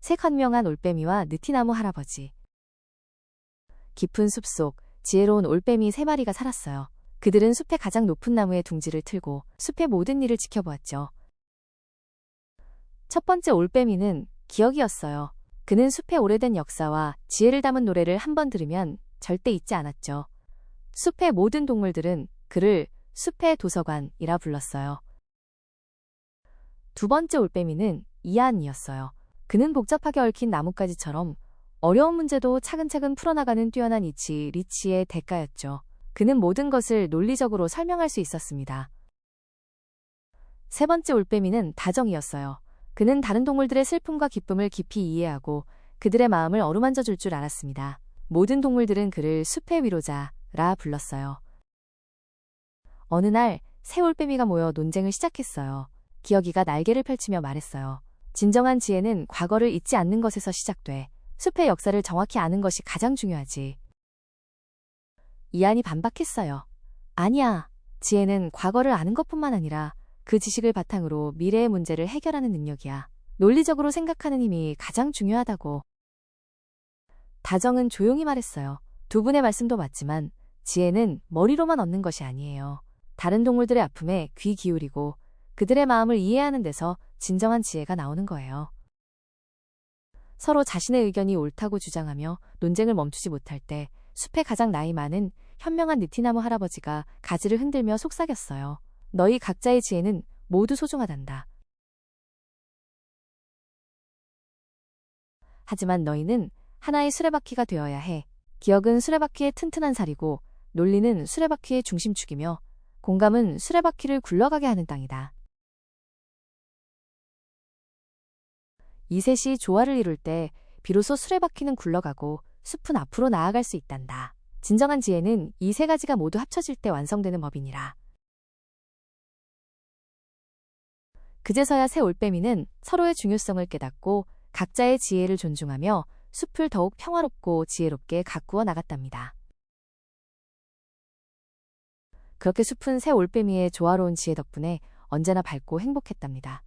색헌명한 올빼미와 느티나무 할아버지. 깊은 숲속 지혜로운 올빼미 세 마리가 살았어요. 그들은 숲의 가장 높은 나무에 둥지를 틀고 숲의 모든 일을 지켜보았죠. 첫 번째 올빼미는 기억이었어요. 그는 숲의 오래된 역사와 지혜를 담은 노래를 한 번 들으면 절대 잊지 않았죠. 숲의 모든 동물들은 그를 숲의 도서관이라 불렀어요. 두 번째 올빼미는 이안이었어요. 그는 복잡하게 얽힌 나뭇가지처럼 어려운 문제도 차근차근 풀어나가는 뛰어난 이치 리치의 대가였죠. 그는 모든 것을 논리적으로 설명할 수 있었습니다. 세 번째 올빼미는 다정이었어요. 그는 다른 동물들의 슬픔과 기쁨을 깊이 이해하고 그들의 마음을 어루만져 줄 줄 알았습니다. 모든 동물들은 그를 숲의 위로자라 불렀어요. 어느 날 새 올빼미가 모여 논쟁을 시작했어요. 기어기가 날개를 펼치며 말했어요. 진정한 지혜는 과거를 잊지 않는 것에서 시작돼. 숲의 역사를 정확히 아는 것이 가장 중요하지. 이안이 반박했어요. 아니야. 지혜는 과거를 아는 것뿐만 아니라 그 지식을 바탕으로 미래의 문제를 해결하는 능력이야. 논리적으로 생각하는 힘이 가장 중요하다고. 다정은 조용히 말했어요. 두 분의 말씀도 맞지만 지혜는 머리로만 얻는 것이 아니에요. 다른 동물들의 아픔에 귀 기울이고 그들의 마음을 이해하는 데서 진정한 지혜가 나오는 거예요. 서로 자신의 의견이 옳다고 주장하며 논쟁을 멈추지 못할 때 숲에 가장 나이 많은 현명한 느티나무 할아버지가 가지를 흔들며 속삭였어요. 너희 각자의 지혜는 모두 소중하단다. 하지만 너희는 하나의 수레바퀴가 되어야 해. 기억은 수레바퀴의 튼튼한 살이고 논리는 수레바퀴의 중심축이며 공감은 수레바퀴를 굴러가게 하는 땅이다. 이 셋이 조화를 이룰 때 비로소 수레바퀴는 굴러가고 숲은 앞으로 나아갈 수 있단다. 진정한 지혜는 이 세 가지가 모두 합쳐질 때 완성되는 법이니라. 그제서야 새 올빼미는 서로의 중요성을 깨닫고 각자의 지혜를 존중하며 숲을 더욱 평화롭고 지혜롭게 가꾸어 나갔답니다. 그렇게 숲은 새 올빼미의 조화로운 지혜 덕분에 언제나 밝고 행복했답니다.